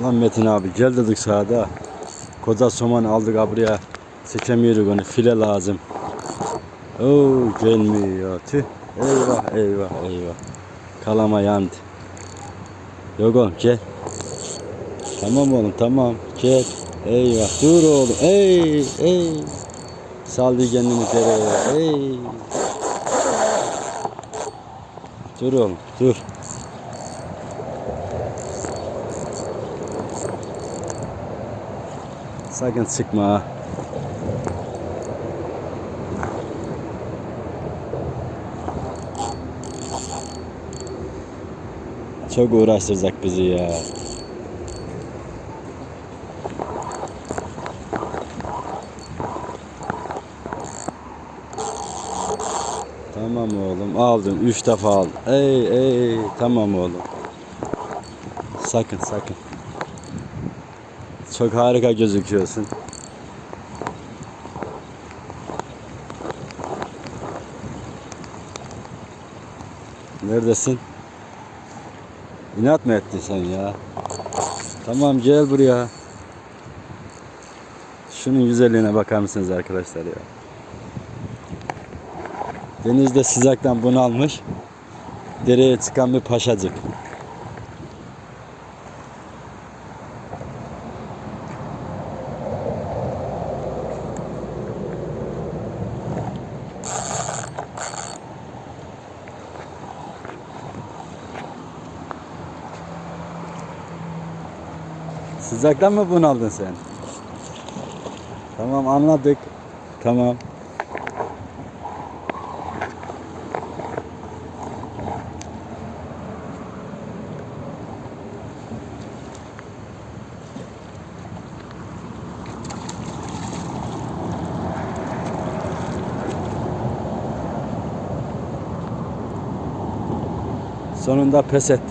Ulan Metin abi gel dedik sahada. Koca soman aldık ha buraya. Seçemiyoruz onu file lazım. Oo gelmiyor tüh. Eyvah eyvah eyvah. Kalama yandı. Yok oğlum gel. Tamam oğlum tamam gel. Eyvah dur oğlum ey ey. Saldı kendini dereye ey. Dur oğlum dur. Sıkma ha. Çok uğraştıracak bizi ya. Tamam oğlum aldım. Üç defa aldım. Ey ey tamam oğlum. Sakın sakın. Çok harika gözüküyorsun. Neredesin? İnat mı ettin sen ya? Tamam gel buraya. Şunun güzelliğine bakar mısınız arkadaşlar ya? Denizde sıcaktan bunalmış. Dereye çıkan bir paşacık. Sıcaktan mı bunaldın sen? Tamam anladık. Tamam. Sonunda pes etti.